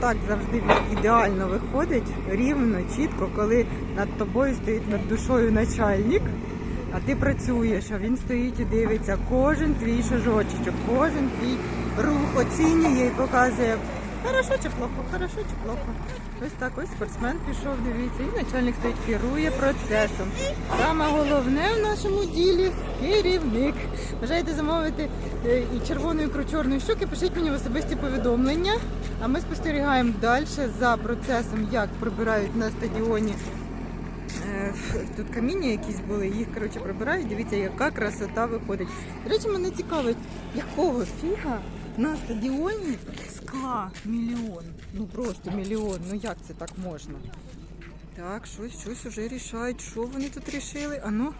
так завжди ідеально виходить, рівно, чітко, коли над тобою стоїть над душою начальник, а ти працюєш, а він стоїть і дивиться. Кожен твій шажочечок, кожен твій рух оцінює і показує, хорошо чи плохо, хорошо чи плохо. Ось так ось спортсмен пішов, дивіться, і начальник стоїть, керує процесом. Саме головне в нашому ділі керівник. Бажаєте замовити е, і червону ікру чорної щуки, пишіть мені в особисті повідомлення. А ми спостерігаємо далі за процесом, як прибирають на стадіоні. Е, Тут каміння якісь були, їх коротше прибирають. Дивіться, яка красота виходить. До речі, мене цікавить, якого фіга на стадіоні скла мільйон. Ну просто мільйон. Ну як це так можна? Так, щось, щось вже рішають. Що вони тут рішили? А ну.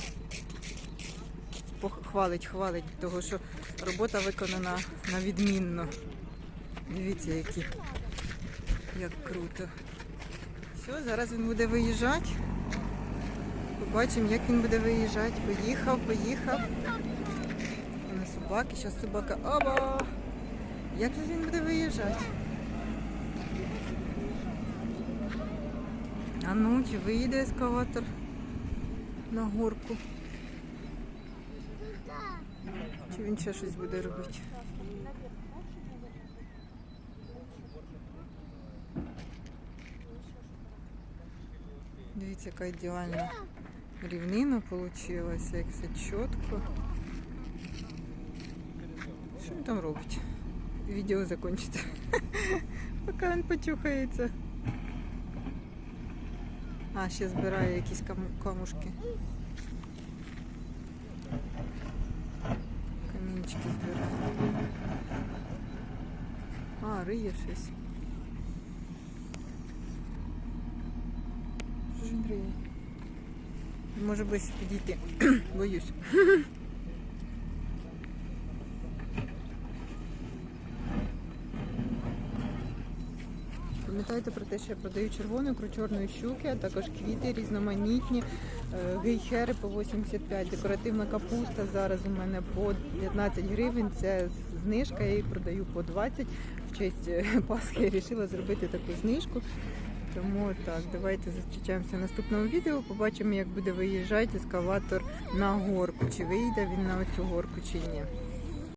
Пох- Хвалить, того що робота виконана на відмінно. Дивіться, які. Як круто. Все, зараз він буде виїжджати. Побачимо, як він буде виїжджати. Поїхав, поїхав. На собаки, зараз собака. Оба! Як же він буде виїжджати? А ну, чи виїде ескаватор на горку? Чи він ще щось буде робити? Дивіться, яка ідеальна рівнина вийшла, як все чітко. Що він там робить? Відео закінчиться. Поки він почухається. А, ще збирає якісь кам- камушки. Камінчики збирає. А, риє щось. Що ж він риє? Може ближче підійти. Боюсь. Пам'ятайте про те, що я продаю червону ікру чорної щуки, а також квіти різноманітні, е, гейхери по 85, декоративна капуста зараз у мене по 15 гривень. Це знижка, я її продаю по 20. В честь е, Пасхи я вирішила зробити таку знижку. Тому так, давайте зустрічаємося в наступному відео. Побачимо, як буде виїжджати ескаватор на горку. Чи вийде він на оцю горку, чи ні.